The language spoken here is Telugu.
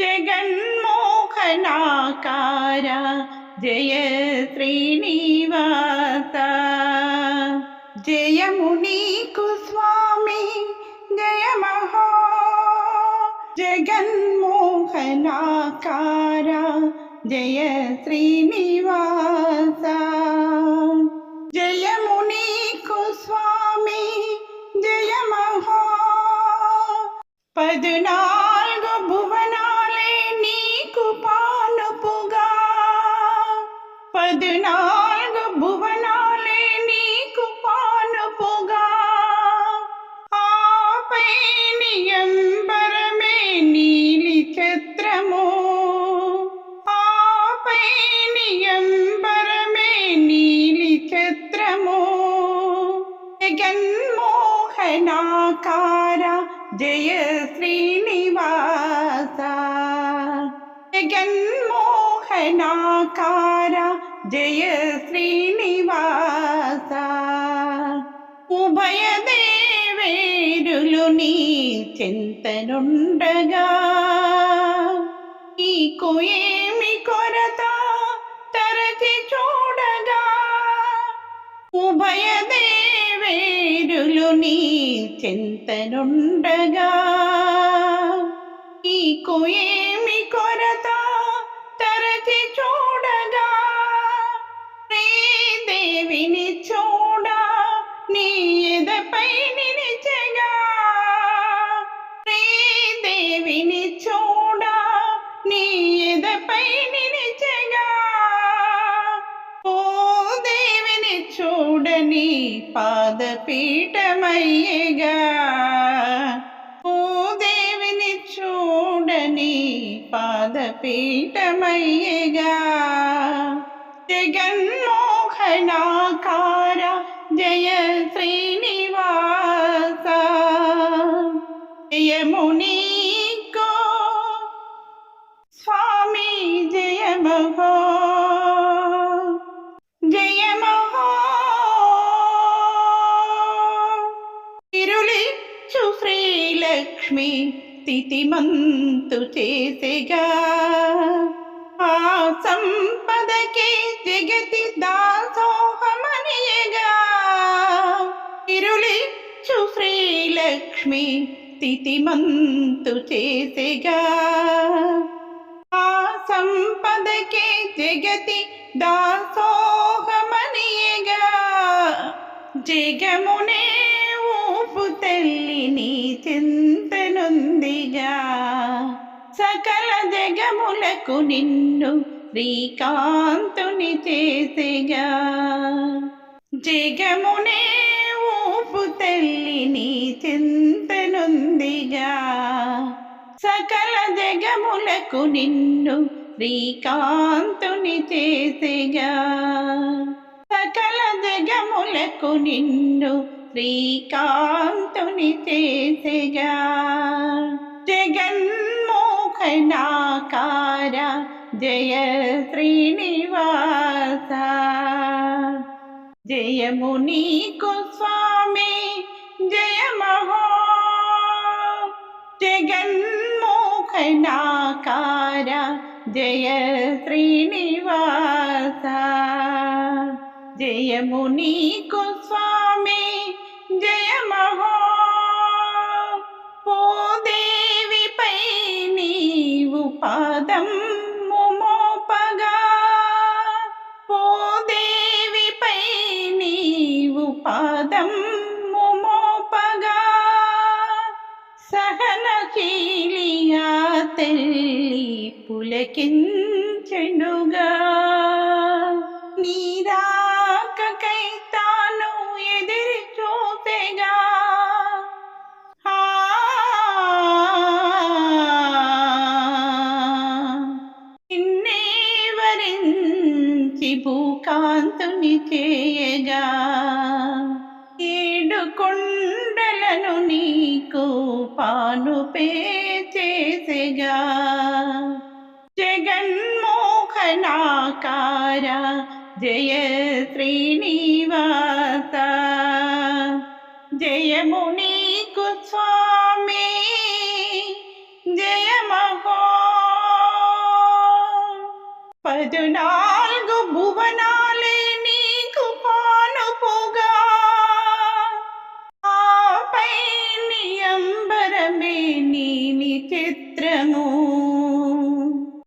जगन्मोहनाकार जय श्रीनिवास जय मुनिकुस्वामी जय महा जगन्मोहनाकार जय श्रीनिवास जय मुनिकुस्वामी जय महा पदना పదునాలుగు భువనాలే నీకు పానుపుగా ఆపై నియంబరమే నీలి ఛత్రము ఆపై నియంబరమే నీలి ఛత్రము జగన్మోహనాకార జయ శ్రీనివాస జగన్మోహనాకార జయ శ్రీనివాస. ఉభయ దేవేరులు నీ చింతనుండగా. నీకు ఏమి కొరత తరచి చూడగా. ఉభయ దేవేరులు నీ చింతనుండగా. నీకు ఏ శ్రీదేవిని చూడ నీ ఎదపై నిలిచగా శ్రీదేవిని చూడ నీ ఎదపై నిలిచగా ఓ దేవిని చూడని పాదపీఠమయ్యగా ఓ దేవిని చూడని పాదపీఠమయ్యగా జగన్మోహనాకార జయ శ్రీనివాస జయమునీకో స్వామి జయ మహో జయ మహో తిరులిచ్చు శ్రీలక్ష్మి తిథిమంతు చేసేగా ఆ సంపదకే జగతి దాసోహమనియగా తిరులిచ్చు శ్రీలక్ష్మి తిథిమంతు చేసిగా. ఆ సంపదకే జగతి దాసోహమనియగా జగమునే ఊపు తల్లి నీ చింతనుందిగా. సకల జగములకు నిన్ను శ్రీకాంతుని చేసేగా. జగమునే ఊపు తల్లి నీ చింతనుందిగా. సకల జగములకు నిన్ను శ్రీకాంతుని చేసేగా. సకల జగములకు నిన్ను శ్రీకాంతుని చేసేగా. జగన్ జయ శ్రీనివాస జయము నీకు స్వామి జయ మహో జగన్మోహనాకార జయ శ్రీనివాస జయము నీకు స్వామి జయ మహో ఓ దేవిపై నీవు పాదం మోపగా ఓ దేవిపై నీవు పాదం మోపగా సహనశీలిగా తెల్లి పులకించెనుగా చేయగా ఏడు కొండలను నీకు పానుపే చేసేగా జగన్మోహనాకార జయ శ్రీనివాస జయము నీకు స్వామి. జయ మహో